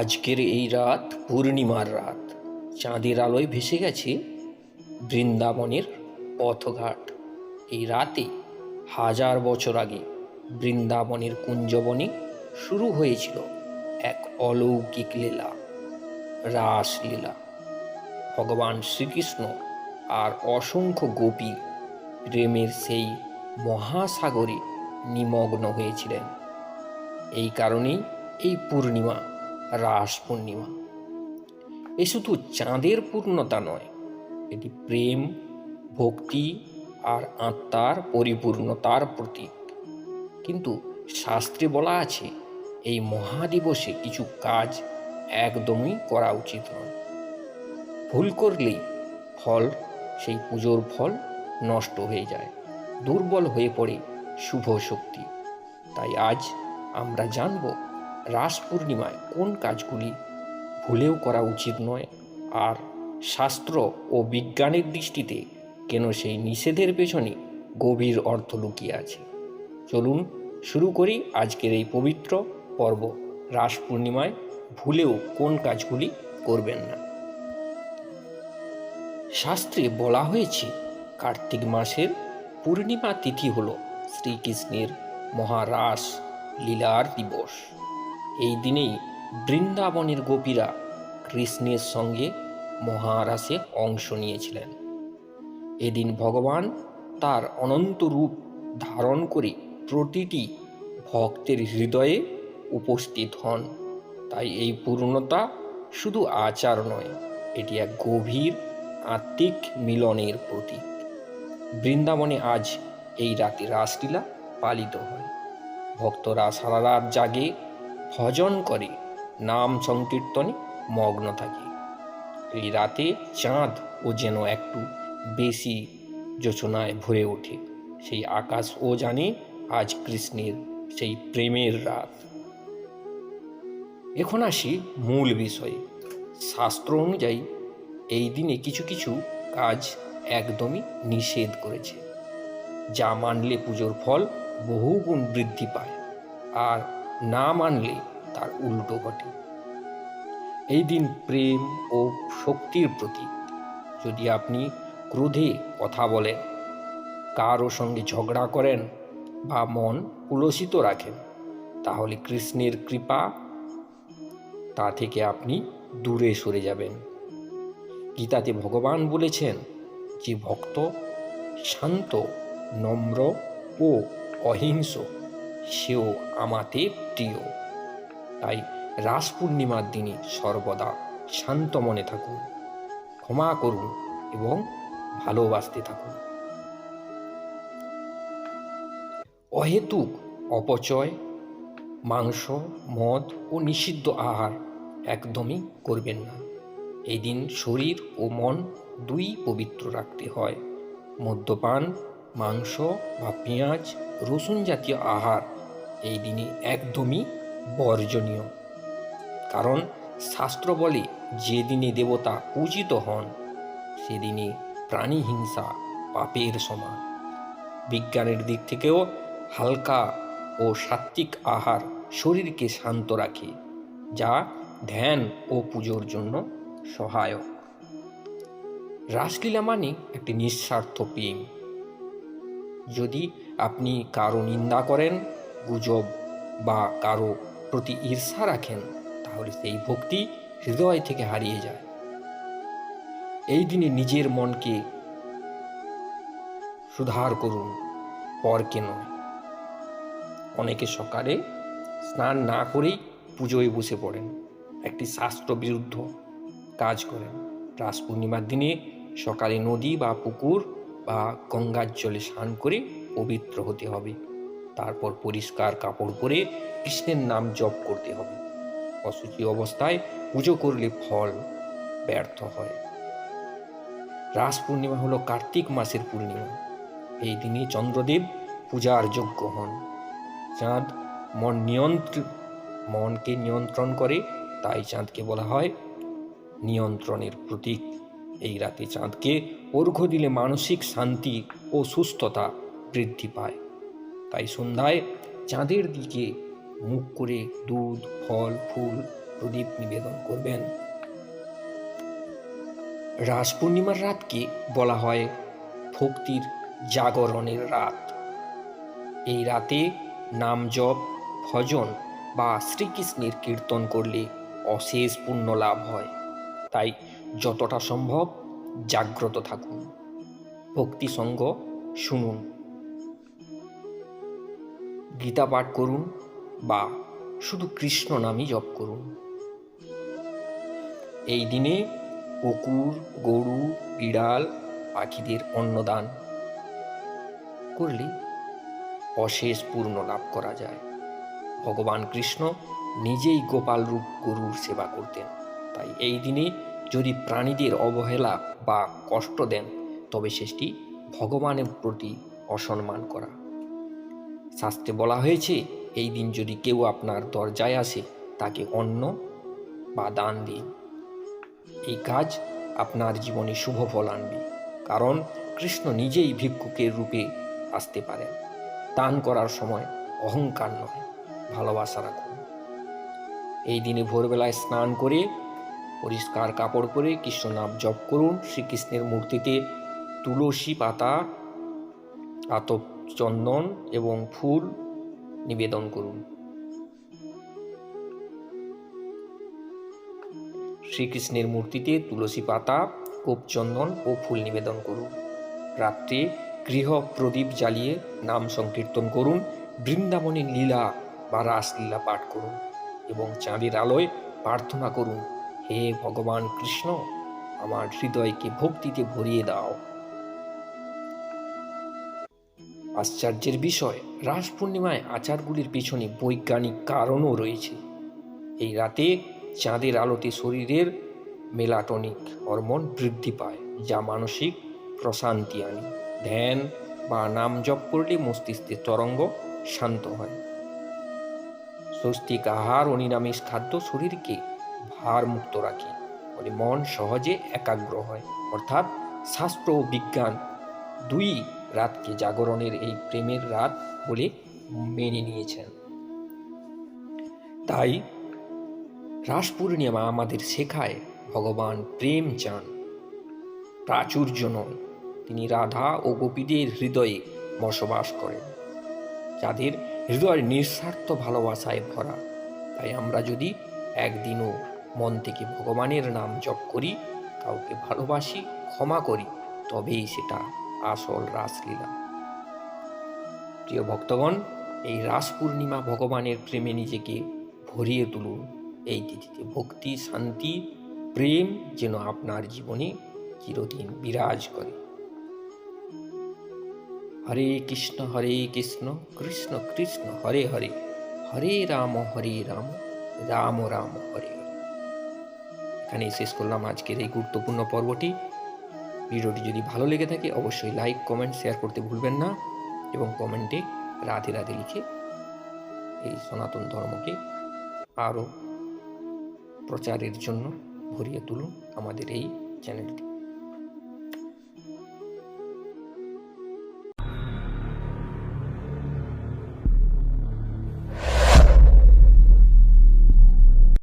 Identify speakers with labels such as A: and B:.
A: আজকের এই রাত পূর্ণিমার রাত চাঁদের আলোয় ভেসে গেছে বৃন্দাবনের পথঘাট এই রাতে হাজার বছর আগে বৃন্দাবনের কুঞ্জবনে শুরু হয়েছিল এক অলৌকিক লীলা রাসলীলা ভগবান শ্রীকৃষ্ণ আর অসংখ্য গোপী প্রেমের সেই মহাসাগরে নিমগ্ন হয়েছিলেন এই কারণেই এই পূর্ণিমা রাস পূর্ণিমা এ শুধু চাঁদের পূর্ণতা নয় এটি প্রেম ভক্তি আর আত্মার পরিপূর্ণতার প্রতীক কিন্তু শাস্ত্রে বলা আছে এই মহাদিবসে কিছু কাজ একদমই করা উচিত নয় ভুল করলেই ফল সেই পুজোর ফল নষ্ট হয়ে যায় দুর্বল হয়ে পড়ে শুভ শক্তি তাই আজ আমরা জানবো রাস পূর্ণিমায় কোন কাজগুলি ভুলেও করা উচিত নয় আর শাস্ত্র ও বিজ্ঞানের দৃষ্টিতে কেন সেই নিষেধের পেছনে গভীর অর্থ লুকিয়ে আছে চলুন শুরু করি আজকের এই পবিত্র পর্ব রাস পূর্ণিমায় ভুলেও কোন কাজগুলি করবেন না শাস্ত্রে বলা হয়েছে কার্তিক মাসের পূর্ণিমা তিথি হল শ্রীকৃষ্ণের মহারাস লীলার দিবস এই দিনেই বৃন্দাবনের গোপীরা কৃষ্ণের সঙ্গে মহারাসে অংশ নিয়েছিলেন এদিন ভগবান তার অনন্ত রূপ ধারণ করে প্রতিটি ভক্তের হৃদয়ে উপস্থিত হন তাই এই পূর্ণতা শুধু আচার নয় এটি এক গভীর আত্মিক মিলনের প্রতীক বৃন্দাবনে আজ এই রাতে রাসলীলা পালিত হয় ভক্তরা সারা রাত জাগে ভজন করি নাম সংকীর্তনে মগ্ন থাকি এই রাতে চাঁদ ও যেন একটু বেশি যোচনায় ভরে ওঠে সেই আকাশ ও জানে আজ কৃষ্ণের সেই প্রেমের রাত এখন আসি মূল বিষয়ে শাস্ত্র অনুযায়ী এই দিনে কিছু কিছু কাজ একদমই নিষেধ করেছে যা মানলে পুজোর ফল বহুগুণ বৃদ্ধি পায় আর না মানলে তার উল্টো ঘটে এই দিন প্রেম ও শক্তির প্রতীক যদি আপনি ক্রোধে কথা বলেন কারও সঙ্গে ঝগড়া করেন বা মন উলসিত রাখেন তাহলে কৃষ্ণের কৃপা তা থেকে আপনি দূরে সরে যাবেন গীতাতে ভগবান বলেছেন যে ভক্ত শান্ত নম্র ও অহিংস সেও আমাতে প্রিয় তাই রাস পূর্ণিমার দিনে সর্বদা শান্ত মনে থাকুন ক্ষমা করুন এবং ভালোবাসতে থাকুন অহেতুক অপচয় মাংস মদ ও নিষিদ্ধ আহার একদমই করবেন না এই দিন শরীর ও মন দুই পবিত্র রাখতে হয় মদ্যপান মাংস বা পেঁয়াজ রসুন জাতীয় আহার এই দিনে একদমই বর্জনীয় কারণ শাস্ত্র বলে যে দিনে দেবতা পূজিত হন সেদিনে প্রাণী হিংসা পাপের সমান বিজ্ঞানের দিক থেকেও হালকা ও সাত্বিক আহার শরীরকে শান্ত রাখে যা ধ্যান ও পুজোর জন্য সহায়ক রাসলীলা মানে একটি নিঃস্বার্থ প্রেম যদি আপনি কারো নিন্দা করেন গুজব বা কারো প্রতি ঈর্ষা রাখেন তাহলে সেই ভক্তি হৃদয় থেকে হারিয়ে যায় এই দিনে নিজের মনকে সুধার করুন পর কেন অনেকে সকালে স্নান না করেই পুজোয় বসে পড়েন একটি শাস্ত্র বিরুদ্ধ কাজ করেন রাস পূর্ণিমার দিনে সকালে নদী বা পুকুর বা গঙ্গার জলে স্নান করে পবিত্র হতে হবে তারপর পরিষ্কার কাপড় পরে কৃষ্ণের নাম জপ করতে হবে অসুচি অবস্থায় পুজো করলে ফল ব্যর্থ হয় রাস পূর্ণিমা হলো কার্তিক মাসের পূর্ণিমা এই দিনে চন্দ্রদেব পূজার যোগ্য হন চাঁদ মন নিয়ন্ত্র মনকে নিয়ন্ত্রণ করে তাই চাঁদকে বলা হয় নিয়ন্ত্রণের প্রতীক এই রাতে চাঁদকে অর্ঘ্য দিলে মানসিক শান্তি ও সুস্থতা বৃদ্ধি পায় তাই সন্ধ্যায় চাঁদের দিকে মুখ করে দুধ ফল ফুল প্রদীপ নিবেদন করবেন রাস পূর্ণিমার রাতকে বলা হয় ভক্তির জাগরণের রাত এই রাতে নাম জপ ভজন বা শ্রীকৃষ্ণের কীর্তন করলে অশেষ পুণ্য লাভ হয় তাই যতটা সম্ভব জাগ্রত থাকুন ভক্তি সঙ্গ শুনুন গীতা পাঠ করুন বা শুধু কৃষ্ণ নামই জপ করুন এই দিনে কুকুর গরু বিড়াল পাখিদের অন্নদান করলে অশেষ পূর্ণ লাভ করা যায় ভগবান কৃষ্ণ নিজেই গোপাল রূপ গরুর সেবা করতেন তাই এই দিনে যদি প্রাণীদের অবহেলা বা কষ্ট দেন তবে শেষটি ভগবানের প্রতি অসম্মান করা শাস্ত্রে বলা হয়েছে এই দিন যদি কেউ আপনার দরজায় আসে তাকে অন্ন বা দান দিন এই কাজ আপনার জীবনে শুভ ফল আনবে কারণ কৃষ্ণ নিজেই ভিক্ষুকের রূপে আসতে পারেন দান করার সময় অহংকার নয় ভালোবাসা রাখুন এই দিনে ভোরবেলায় স্নান করে পরিষ্কার কাপড় পরে কৃষ্ণনাম জপ করুন শ্রীকৃষ্ণের মূর্তিতে তুলসী পাতা আতপ চন্দন এবং ফুল নিবেদন করুন শ্রীকৃষ্ণের মূর্তিতে তুলসী পাতা চন্দন ও ফুল নিবেদন করুন রাত্রে গৃহ প্রদীপ জ্বালিয়ে নাম সংকীর্তন করুন বৃন্দাবনের লীলা বা রাসলীলা পাঠ করুন এবং চাঁদের আলোয় প্রার্থনা করুন হে ভগবান কৃষ্ণ আমার হৃদয়কে ভক্তিতে ভরিয়ে দাও আশ্চর্যের বিষয় রাস পূর্ণিমায় আচারগুলির পিছনে বৈজ্ঞানিক কারণও রয়েছে এই রাতে চাঁদের আলোতে শরীরের মেলাটনিক হরমোন বৃদ্ধি পায় যা মানসিক প্রশান্তি আনে ধ্যান বা নাম জপ করলে মস্তিষ্কের তরঙ্গ শান্ত হয় স্বস্তিক আহার ও নিরামিষ খাদ্য শরীরকে ভারমুক্ত রাখে ফলে মন সহজে একাগ্র হয় অর্থাৎ শাস্ত্র ও বিজ্ঞান দুই রাতকে জাগরণের এই প্রেমের রাত বলে মেনে নিয়েছেন তাই রাস পূর্ণিমা আমাদের শেখায় ভগবান প্রেম চান প্রাচুর্য নয় তিনি রাধা ও গোপীদের হৃদয়ে বসবাস করেন যাদের হৃদয় নিঃস্বার্থ ভালোবাসায় ভরা তাই আমরা যদি একদিনও মন থেকে ভগবানের নাম জপ করি কাউকে ভালোবাসি ক্ষমা করি তবেই সেটা আসল রাসলীলা প্রিয় ভক্তগণ এই রাস পূর্ণিমা ভগবানের প্রেমে নিজেকে ভরিয়ে তুলুন এই তিথিতে ভক্তি শান্তি প্রেম যেন আপনার জীবনে চিরদিন বিরাজ করে হরে কৃষ্ণ হরে কৃষ্ণ কৃষ্ণ কৃষ্ণ হরে হরে হরে রাম হরে রাম রাম রাম হরে হরে এখানে শেষ করলাম আজকের এই গুরুত্বপূর্ণ পর্বটি ভিডিওটি যদি ভালো লেগে থাকে অবশ্যই লাইক কমেন্ট শেয়ার করতে ভুলবেন না এবং কমেন্টে রাধে রাধে লিখে এই সনাতন ধর্মকে আরও প্রচারের জন্য ভরিয়ে তুলুন আমাদের এই চ্যানেলটি